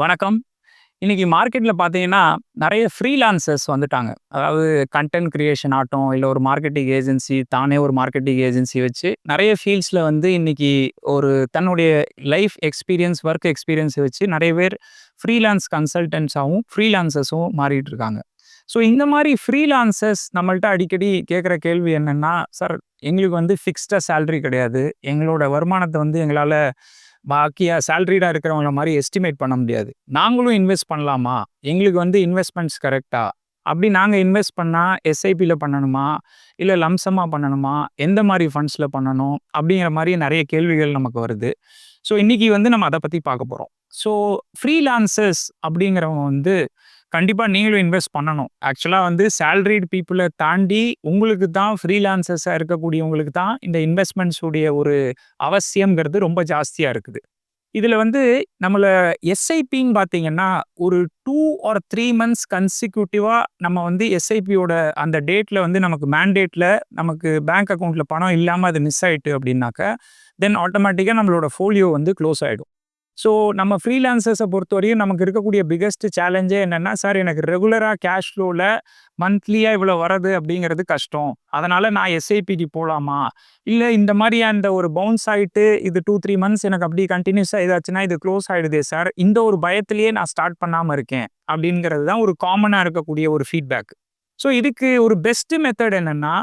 வணக்கம். இன்றைக்கி மார்க்கெட்டில் பார்த்தீங்கன்னா, நிறைய ஃப்ரீலான்சர்ஸ் வந்துட்டாங்க. அதாவது கன்டென்ட் க்ரியேஷன் ஆகட்டும், இல்லை ஒரு மார்க்கெட்டிங் ஏஜென்சி, தானே ஒரு மார்க்கெட்டிங் ஏஜென்சி வச்சு நிறைய ஃபீல்ட்ஸில் வந்து இன்றைக்கி ஒரு தன்னுடைய லைஃப் எக்ஸ்பீரியன்ஸ், ஒர்க் எக்ஸ்பீரியன்ஸை வச்சு நிறைய பேர் ஃப்ரீலான்ஸ் கன்சல்டன்ஸாகவும் ஃப்ரீலான்சர்ஸும் மாறிட்டு இருக்காங்க. ஸோ இந்த மாதிரி ஃப்ரீலான்சர்ஸ் நம்மள்ட்ட அடிக்கடி கேட்குற கேள்வி என்னென்னா "சார் எங்களுக்கு வந்து ஃபிக்ஸ்டாக சேல்ரி கிடையாது. எங்களோட வருமானத்தை வந்து எங்களால் பாக்கியா சேலரிடா இருக்கிறவங்கள மாதிரி எஸ்டிமேட் பண்ண முடியாது. நாங்களும் இன்வெஸ்ட் பண்ணலாமா? எங்களுக்கு வந்து இன்வெஸ்ட்மெண்ட்ஸ் கரெக்டாக அப்படி நாங்கள் இன்வெஸ்ட் பண்ணால் எஸ்ஐபியில் பண்ணணுமா? இல்லை லம்சமாக பண்ணணுமா? எந்த மாதிரி ஃபண்ட்ஸில் பண்ணணும்?" அப்படிங்கிற மாதிரி நிறைய கேள்விகள் நமக்கு வருது. ஸோ இன்றைக்கி வந்து நம்ம அதை பற்றி பார்க்க போகிறோம் ஸோ ஃப்ரீலான்சர்ஸ் அப்படிங்கிறவங்க வந்து கண்டிப்பாக நீங்களும் இன்வெஸ்ட் பண்ணணும். ஆக்சுவலாக வந்து சேல்ரிட் பீப்புளை தாண்டி உங்களுக்கு தான் ஃப்ரீலான்சர்ஸாக இருக்கக்கூடியவங்களுக்கு தான் இந்த இன்வெஸ்ட்மெண்ட்ஸுடைய ஒரு அவசியங்கிறது ரொம்ப ஜாஸ்தியாக இருக்குது. இதில் வந்து நம்மளை எஸ்ஐபின்னு பார்த்தீங்கன்னா, ஒரு டூ ஆர் த்ரீ மந்த்ஸ் கன்சிக்யூட்டிவாக நம்ம வந்து எஸ்ஐபியோட அந்த டேட்டில் வந்து நமக்கு மேண்டேட்டில் நமக்கு பேங்க் அக்கௌண்ட்டில் பணம் இல்லாமல் அது மிஸ் ஆயிட்டு அப்படின்னாக்க, தென் ஆட்டோமேட்டிக்காக நம்மளோட ஃபோலியோ வந்து க்ளோஸ் ஆகிடும் ஸோ நம்ம ஃப்ரீலான்சர்ஸை பொறுத்தவரையும் நமக்கு இருக்கக்கூடிய பிக்கஸ்ட் சேலஞ்சே என்னென்னா "சார் எனக்கு ரெகுலராக கேஷ் ஃப்ளோவில் மந்த்லியாக இவ்வளோ வரது அப்படிங்கிறது கஷ்டம். அதனால் நான் எஸ்ஐபிக்கு போகலாமா இல்லை இந்த மாதிரி அந்த ஒரு பவுன்ஸ் ஆகிட்டு இது 2, 3 மந்த்ஸ் எனக்கு அப்படியே கண்டினியூஸாக இதாச்சுன்னா இது க்ளோஸ் ஆகிடுதே சார். இந்த ஒரு பயத்திலேயே நான் ஸ்டார்ட் பண்ணாமல் இருக்கேன்." அப்படிங்கிறது தான் ஒரு காமனாக இருக்கக்கூடிய ஒரு ஃபீட்பேக். ஸோ இதுக்கு ஒரு பெஸ்ட்டு மெத்தட் என்னென்னா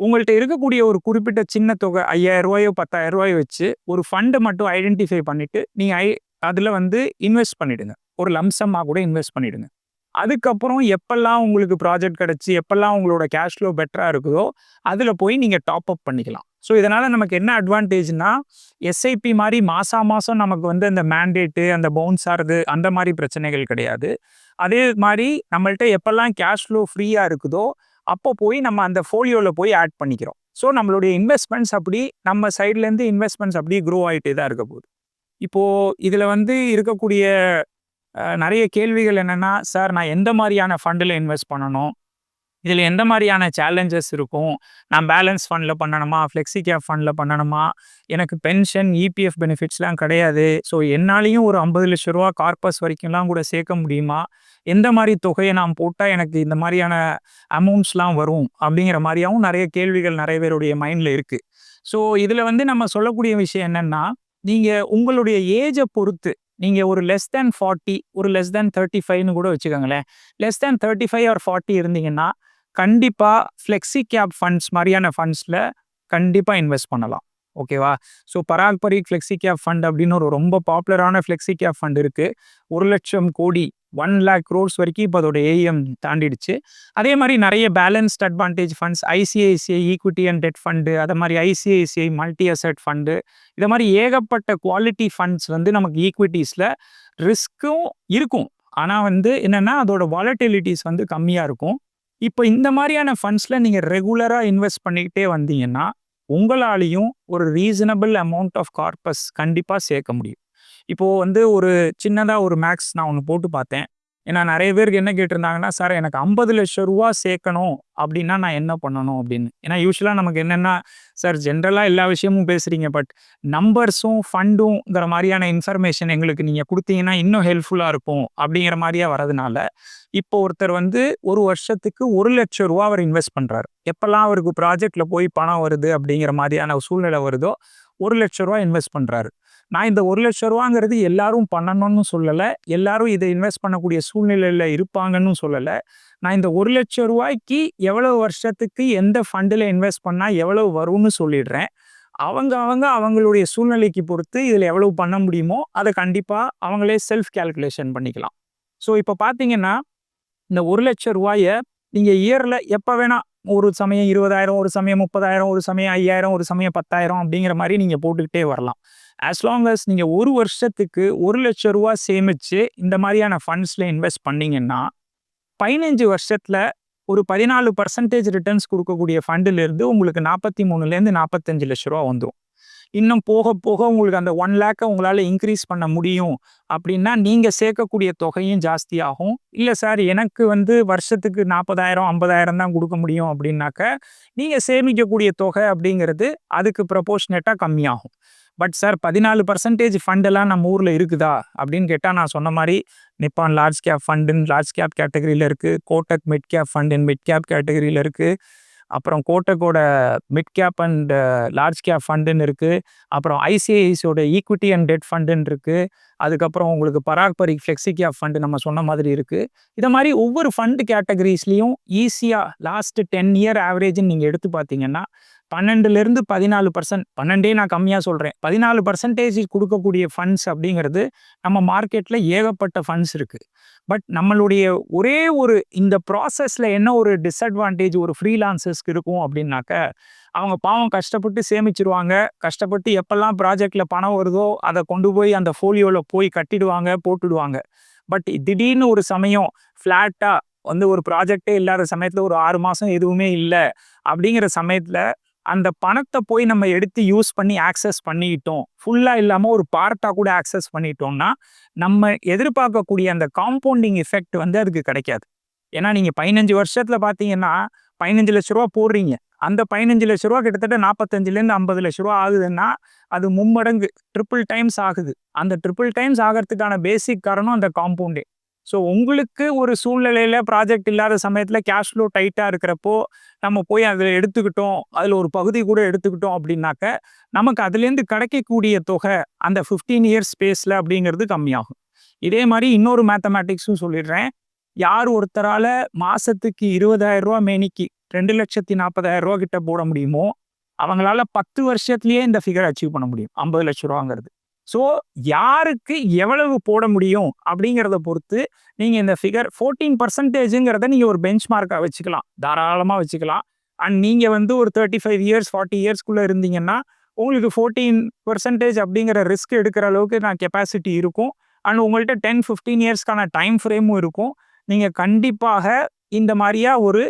உங்கள்கிட்ட இருக்கக்கூடிய ஒரு குறிப்பிட்ட சின்ன தொகை ஐயாயிரம் ரூபாயோ பத்தாயிரம் ரூபாயோ வச்சு ஒரு ஃபண்டை மட்டும் ஐடென்டிஃபை பண்ணிவிட்டு நீங்கள் ஐ அதில் வந்து இன்வெஸ்ட் பண்ணிவிடுங்க ஒரு லம்ப் கூட இன்வெஸ்ட் பண்ணிவிடுங்க அதுக்கப்புறம் எப்பெல்லாம் உங்களுக்கு ப்ராஜெக்ட் கிடச்சி எப்பெல்லாம் உங்களோட கேஷ் ஃப்ளோ பெட்டராக இருக்குதோ, அதில் போய் நீங்கள் டாப் அப் பண்ணிக்கலாம். ஸோ இதனால் நமக்கு என்ன அட்வான்டேஜ்னா, எஸ்ஐபி மாதிரி மாதம் மாதம் நமக்கு வந்து அந்த மேண்டேட்டு, அந்த பவுன்ஸ் ஆறது அந்த மாதிரி பிரச்சனைகள் கிடையாது. அதே மாதிரி நம்மள்கிட்ட எப்பெல்லாம் கேஷ் ஃப்ளோ ஃப்ரீயாக இருக்குதோ, அப்போ போய் நம்ம அந்த ஃபோலியோவில் போய் ஆட் பண்ணிக்கிறோம். ஸோ நம்மளுடைய இன்வெஸ்ட்மெண்ட்ஸ் அப்படி நம்ம சைட்லேருந்து இன்வெஸ்ட்மெண்ட்ஸ் அப்படியே க்ரோ ஆகிட்டே தான் இருக்க போகுது. இப்போது இதில் வந்து இருக்கக்கூடிய நிறைய கேள்விகள் என்னென்னா "சார் நான் எந்த மாதிரியான ஃபண்டில் இன்வெஸ்ட் பண்ணணும்? இதில் எந்த மாதிரியான சேலஞ்சஸ் இருக்கும்? நான் பேலன்ஸ் ஃபண்டில் பண்ணணுமா? ஃப்ளெக்ஸி கேப் ஃபண்டில் பண்ணணுமா? எனக்கு பென்ஷன், இபிஎஃப் பெனிஃபிட்ஸ்லாம் கிடையாது. ஸோ என்னாலையும் ஒரு ஐம்பது லட்ச ரூபா கார்பஸ் வரைக்கும்லாம் கூட சேர்க்க முடியுமா? எந்த மாதிரி தொகையை நான் போட்டால் எனக்கு இந்த மாதிரியான அமௌண்ட்ஸ்லாம் வரும்?" அப்படிங்கிற மாதிரியாகவும் நிறைய கேள்விகள் நிறைய பேருடைய மைண்டில் இருக்குது ஸோ இதில் வந்து நம்ம சொல்லக்கூடிய விஷயம் என்னென்னா நீங்கள் உங்களுடைய ஏஜை பொறுத்து, நீங்கள் ஒரு லெஸ் தேன் 40 ஒரு லெஸ் தேன் 35ன்னு கூட வச்சுக்கோங்களேன். லெஸ் தேன் 35 ஆர் 40 இருந்தீங்கன்னா, கண்டிப்பாக ஃப்ளெக்ஸி கேப் ஃபண்ட்ஸ் மாதிரியான ஃபண்ட்ஸில் கண்டிப்பாக இன்வெஸ்ட் பண்ணலாம். ஓகேவா? So Parag Parikh flexi cap fund அப்படின்னு ஒரு ரொம்ப பாப்புலரான ஃப்ளெக்ஸி கேப் ஃபண்ட் இருக்குது ஒரு லட்சம் கோடி ஒன் லேக் க்ரோர்ஸ் வரைக்கும் இப்போ அதோட ஏஎம் தாண்டிடுச்சு. அதே மாதிரி நிறைய balanced advantage funds ICICI equity and debt fund, அதை மாதிரி ஐசிஐசிஐ மல்டி அசெட் ஃபண்டு, இதை மாதிரி ஏகப்பட்ட குவாலிட்டி ஃபண்ட்ஸ் வந்து நமக்கு ஈக்விட்டிஸில் ரிஸ்க்கும் இருக்கும். ஆனால் வந்து என்னென்னா அதோட வாலட்டிலிட்டிஸ் வந்து கம்மியாக இருக்கும். இப்போ இந்த மாதிரியான ஃபண்ட்ஸில் நீங்கள் ரெகுலராக இன்வெஸ்ட் பண்ணிக்கிட்டே வந்தீங்கன்னா, உங்களாலையும் ஒரு ரீசனபிள் அமௌண்ட் ஆஃப் கார்பஸ் கண்டிப்பாக சேர்க்க முடியும். இப்போது வந்து ஒரு சின்னதாக ஒரு மேக்ஸ் நான் ஒன்று போட்டு பார்த்தேன். ஏன்னா நிறைய பேருக்கு என்ன கேட்டிருந்தாங்கன்னா, "சார் எனக்கு ஐம்பது லட்சம் ரூபா சேர்க்கணும் அப்படின்னா நான் என்ன பண்ணணும்?" அப்படின்னு. ஏன்னா யூஸ்வலாக நமக்கு என்னென்னா "சார் ஜென்ரலாக எல்லா விஷயமும் பேசுகிறீங்க பட் நம்பர்ஸும், ஃபண்டுங்கிற மாதிரியான இன்ஃபர்மேஷன் எங்களுக்கு நீங்கள் கொடுத்தீங்கன்னா இன்னும் ஹெல்ப்ஃபுல்லாக இருக்கும்." அப்படிங்கிற மாதிரியாக வரதுனால, இப்போ ஒருத்தர் வந்து ஒரு வருஷத்துக்கு ஒரு லட்சம் ரூபா அவர் இன்வெஸ்ட் பண்ணுறாரு எப்போல்லாம் அவருக்கு ப்ராஜெக்டில் போய் பணம் வருது அப்படிங்கிற மாதிரியான சூழ்நிலை வருதோ, ஒரு லட்ச ரூபா இன்வெஸ்ட் பண்ணுறாரு நான் இந்த ஒரு லட்ச ரூபாங்கிறது எல்லாரும் பண்ணணும்னு சொல்லலை எல்லாரும் இதை இன்வெஸ்ட் பண்ணக்கூடிய சூழ்நிலையில் இருப்பாங்கன்னு சொல்லலை நான் இந்த ஒரு லட்ச ரூபாய்க்கு எவ்வளவு வருஷத்துக்கு எந்த ஃபண்டில் இன்வெஸ்ட் பண்ணால் எவ்வளவு வரும்னு சொல்லிடுறேன். அவங்க அவங்க அவங்களுடைய சூழ்நிலைக்கு பொறுத்து இதில் எவ்வளவு பண்ண முடியுமோ, அதை கண்டிப்பாக அவங்களே செல்ஃப் கால்குலேஷன் பண்ணிக்கலாம். ஸோ இப்போ பார்த்தீங்கன்னா, இந்த ஒரு லட்ச ரூபாயை நீங்கள் இயரில் எப்போ வேணால் ஒரு சமயம் 20,000 ஒரு சமயம் 30,000 ஒரு சமயம் 5,000 ஒரு சமயம் 10,000 அப்படிங்கிற மாதிரி நீங்கள் போட்டுக்கிட்டே வரலாம். ஆஸ் லாங் அஸ் நீங்கள் ஒரு வருஷத்துக்கு ஒரு லட்சம் ரூபா சேமித்து இந்த மாதிரியான ஃபண்ட்ஸில் இன்வெஸ்ட் பண்ணீங்கன்னா, பதினஞ்சு வருஷத்தில் ஒரு 14% ரிட்டர்ன்ஸ் கொடுக்கக்கூடிய ஃபண்டுலேருந்து உங்களுக்கு நாற்பத்தி மூணுலேருந்து நாற்பத்தஞ்சு லட்ச ரூபா வந்துடும் இன்னும் போக போக உங்களுக்கு அந்த ஒன் லேக்கை உங்களால் இன்க்ரீஸ் பண்ண முடியும் அப்படின்னா, நீங்கள் சேர்க்கக்கூடிய தொகையும் ஜாஸ்தியாகும். இல்லை சார் எனக்கு வந்து வருஷத்துக்கு 40,000 50,000 தான் கொடுக்க முடியும் அப்படின்னாக்க, நீங்கள் சேமிக்கக்கூடிய தொகை அப்படிங்கிறது அதுக்கு ப்ரப்போஷ்னேட்டாக கம்மியாகும். பட் சார் பதினாலு பர்சன்டேஜ் ஃபண்டெல்லாம் நம்ம ஊரில் இருக்குதா? அப்படின்னு கேட்டால் நான் சொன்ன மாதிரி நிப்பான் லார்ஜ் கேப் ஃபண்டுன்னு லார்ஜ் கேப் கேட்டகரியில் இருக்குது Kotak mid cap fund mid cap கேட்டகரியில் இருக்குது அப்புறம் கோட்டக்கோட mid cap and large cap ஃபண்டுன்னு இருக்குது அப்புறம் ஐசிஐசியோட ஈக்விட்டி அண்ட் டெட் ஃபண்டுன்னு இருக்குது அதுக்கப்புறம் உங்களுக்கு பராக்பரிக் ஃப்ளெக்ஸி கேப் ஃபண்டு நம்ம சொன்ன மாதிரி இருக்குது இதை மாதிரி ஒவ்வொரு ஃபண்டு கேட்டகரிஸ்லேயும் ஈஸியாக லாஸ்ட் டென் இயர் ஆவரேஜ்னு நீங்கள் எடுத்து பார்த்தீங்கன்னா பன்னெண்டுலேருந்து பதினாலு பர்சன்ட் பன்னெண்டே நான் கம்மியாக சொல்கிறேன் பதினாலு பர்சன்டேஜ் கொடுக்கக்கூடிய ஃபண்ட்ஸ் அப்படிங்கிறது நம்ம மார்க்கெட்டில் ஏகப்பட்ட ஃபண்ட்ஸ் இருக்குது பட் நம்மளுடைய ஒரே ஒரு இந்த ப்ராசஸில் என்ன ஒரு டிஸ்அட்வான்டேஜ் ஒரு ஃப்ரீலான்சர்ஸ்க்கு இருக்கும் அப்படின்னாக்க அவங்க பாவம் கஷ்டப்பட்டு சேமிச்சிருவாங்க. கஷ்டப்பட்டு எப்பெல்லாம் ப்ராஜெக்டில் பணம் வருதோ அதை கொண்டு போய் அந்த ஃபோலியோவில் போய் கட்டிடுவாங்க போட்டுடுவாங்க. பட் திடீர்னு ஒரு சமயம் ஃப்ளாட்டாக வந்து ஒரு ப்ராஜெக்டே இல்லாத சமயத்தில் ஒரு ஆறு மாதம் எதுவுமே இல்லை அப்படிங்கிற சமயத்தில் அந்த பணத்தை போய் நம்ம எடுத்து யூஸ் பண்ணி ஆக்சஸ் பண்ணிட்டோம். ஃபுல்லாக இல்லாமல் ஒரு பார்ட்டாக கூட ஆக்சஸ் பண்ணிட்டோம்னா நம்ம எதிர்பார்க்கக்கூடிய அந்த காம்பவுண்டிங் எஃபெக்ட் வந்து அதுக்கு கிடைக்காது. ஏன்னா நீங்கள் பதினஞ்சு வருஷத்தில் பார்த்தீங்கன்னா பதினஞ்சு லட்ச ரூபா போடுறீங்க. அந்த பதினஞ்சு லட்ச ரூபா கிட்டத்தட்ட நாற்பத்தஞ்சுலேருந்து ஐம்பது லட்ச ரூபா ஆகுதுன்னா அது மும்மடங்கு ட்ரிபிள் டைம்ஸ் ஆகுது. அந்த ட்ரிபிள் டைம்ஸ் ஆகிறதுக்கான பேசிக் காரணம் அந்த காம்பவுண்டே ஸோ உங்களுக்கு ஒரு சூழ்நிலையில் ப்ராஜெக்ட் இல்லாத சமயத்தில் கேஷ் ஃப்ளோ டைட்டாக இருக்கிறப்போ நம்ம போய் அதில் எடுத்துக்கிட்டோம் அதில் ஒரு பகுதி கூட எடுத்துக்கிட்டோம் அப்படின்னாக்க நமக்கு அதுலேருந்து கிடைக்கக்கூடிய தொகை அந்த ஃபிஃப்டீன் இயர்ஸ் ஸ்பேஸில் அப்படிங்கிறது கம்மியாகும். இதே மாதிரி இன்னொரு மேத்தமேட்டிக்ஸும் சொல்லிடுறேன். யார் ஒருத்தரால் மாதத்துக்கு இருபதாயிரம் ரூபா மேனிக்கு ரெண்டு லட்சத்தி நாற்பதாயிரம் ரூபா கிட்ட போட முடியுமோ அவங்களால பத்து வருஷத்துலேயே இந்த ஃபிகர் அச்சீவ் பண்ண முடியும். ஐம்பது லட்ச ரூபாங்கிறது. ஸோ யாருக்கு எவ்வளவு போட முடியும் அப்படிங்கிறத பொறுத்து நீங்கள் இந்த ஃபிகர் ஃபோர்டீன் பர்சன்டேஜுங்கிறத நீங்கள் ஒரு பெஞ்ச் மார்க்காக வச்சுக்கலாம். தாராளமாக வச்சுக்கலாம். அண்ட் நீங்கள் வந்து ஒரு தேர்ட்டி ஃபைவ் இயர்ஸ் ஃபார்ட்டி இயர்ஸ்க்குள்ளே இருந்தீங்கன்னா உங்களுக்கு ஃபோர்டீன் பர்சன்டேஜ் அப்படிங்கிற ரிஸ்க் எடுக்கிற அளவுக்கு நான் கெப்பாசிட்டி இருக்கும். அண்ட் உங்கள்கிட்ட டென் ஃபிஃப்டீன் இயர்ஸ்க்கான டைம் ஃப்ரேமும் இருக்கும். நீங்கள் கண்டிப்பாக இந்த மாதிரியா ஒரு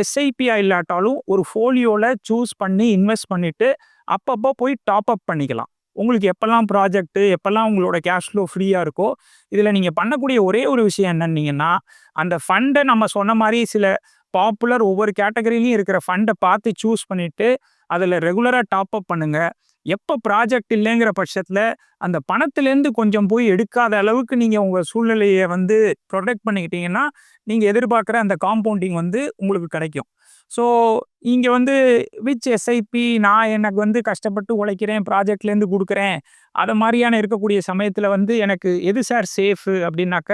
எஸ்ஐபியாக இல்லாட்டாலும் ஒரு ஃபோலியோவில் சூஸ் பண்ணி இன்வெஸ்ட் பண்ணிவிட்டு அப்பப்போ போய் டாப் அப் பண்ணிக்கலாம். உங்களுக்கு எப்போல்லாம் ப்ராஜெக்ட்டு எப்போல்லாம் உங்களோட கேஷ் ஃப்ளோ ஃப்ரீயாக இருக்கோ இதில் நீங்கள் பண்ணக்கூடிய ஒரே ஒரு விஷயம் என்னன்னீங்கன்னா அந்த ஃபண்டை நம்ம சொன்ன மாதிரி சில பாப்புலர் ஒவ்வொரு கேட்டகரிலையும் இருக்கிற ஃபண்டை பார்த்து சூஸ் பண்ணிவிட்டு அதில் ரெகுலராக டாப் அப் பண்ணுங்கள் எப்போ ப்ராஜெக்ட் இல்லைங்கிற பட்சத்தில் அந்த பணத்துலேருந்து கொஞ்சம் போய் எடுக்காத அளவுக்கு நீங்கள் உங்கள் சூழ்நிலையை வந்து ப்ரொடெக்ட் பண்ணிக்கிட்டீங்கன்னா நீங்கள் எதிர்பார்க்குற அந்த காம்பவுண்டிங் வந்து உங்களுக்கு கிடைக்கும். ஸோ இங்கே வந்து விச் எஸ்ஐபி நான் எனக்கு வந்து கஷ்டப்பட்டு உழைக்கிறேன் ப்ராஜெக்ட்லேருந்து கொடுக்குறேன் அதை மாதிரியான இருக்கக்கூடிய சமயத்தில் வந்து எனக்கு எது சார் சேஃபு அப்படின்னாக்க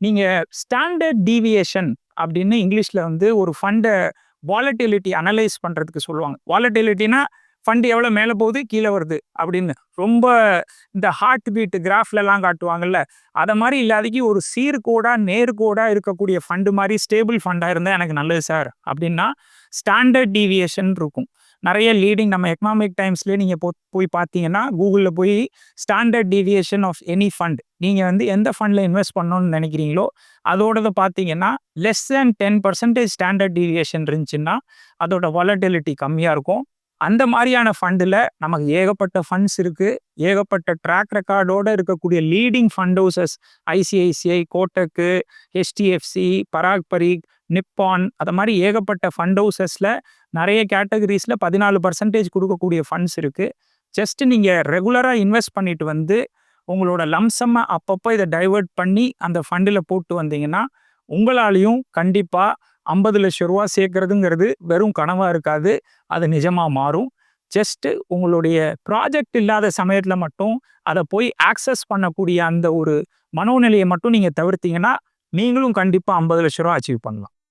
நீங்கள் ஸ்டாண்டர்ட் டீவியேஷன் அப்படின்னு இங்கிலீஷில் வந்து ஒரு ஃபண்டை வாலட்டிலிட்டி அனலைஸ் பண்ணுறதுக்கு சொல்லுவாங்க. வாலட்டிலிட்டினா ஃபண்டு எவ்வளோ மேலே போகுது கீழே வருது அப்படின்னு. ரொம்ப இந்த ஹார்ட் பீட் கிராஃப்லலாம் காட்டுவாங்கல்ல அதை மாதிரி இல்லாதக்கு ஒரு சீர்கோடாக நேர்கோடாக இருக்கக்கூடிய ஃபண்டு மாதிரி ஸ்டேபிள் ஃபண்டாக இருந்தால் எனக்கு நல்லது சார். அப்படின்னா ஸ்டாண்டர்ட் டீவியேஷன் இருக்கும். நிறைய லீடிங் நம்ம எக்கனாமிக் டைம்ஸ்லேயே நீங்கள் போ போய் பார்த்தீங்கன்னா கூகுளில் போய் standard deviation of any fund நீங்கள் வந்து எந்த ஃபண்டில் இன்வெஸ்ட் பண்ணணும்னு நினைக்கிறீங்களோ அதோடது பார்த்தீங்கன்னா less than ten percentage standard deviation இருந்துச்சுன்னா அதோட வாலட்டிலிட்டி கம்மியாக இருக்கும். அந்த மாதிரியான ஃபண்டில் நமக்கு ஏகப்பட்ட ஃபண்ட்ஸ் இருக்குது ஏகப்பட்ட ட்ராக் ரெக்கார்டோடு இருக்கக்கூடிய லீடிங் ஃபண்ட் ஹவுசஸ் ஐசிஐசிஐ கோட்டக்கு ஹெச்டிஎஃப்சி பராக் பரீக் நிப்பான் அது மாதிரி ஏகப்பட்ட ஃபண்ட் ஹவுசஸில் நிறைய கேட்டகரிஸில் பதினாலு பர்சன்டேஜ் கொடுக்கக்கூடிய ஃபண்ட்ஸ் இருக்குது ஜஸ்ட்டு நீங்கள் ரெகுலராக இன்வெஸ்ட் பண்ணிட்டு வந்து உங்களோட லம்சம்மை அப்பப்போ இதை டைவெர்ட் பண்ணி அந்த ஃபண்டில் போட்டு வந்தீங்கன்னா உங்களாலையும் கண்டிப்பாக ஐம்பது லட்ச ரூபா சேர்க்கறதுங்கிறது வெறும் கனவாக இருக்காது. அது நிஜமாக மாறும். ஜஸ்ட்டு உங்களுடைய ப்ராஜெக்ட் இல்லாத சமயத்தில் மட்டும் அதை போய் ஆக்சஸ் பண்ணக்கூடிய அந்த ஒரு மனோநிலையை மட்டும் நீங்கள் தவிர்த்தீங்கன்னா நீங்களும் கண்டிப்பாக ஐம்பது லட்ச ரூபா அச்சீவ் பண்ணலாம்.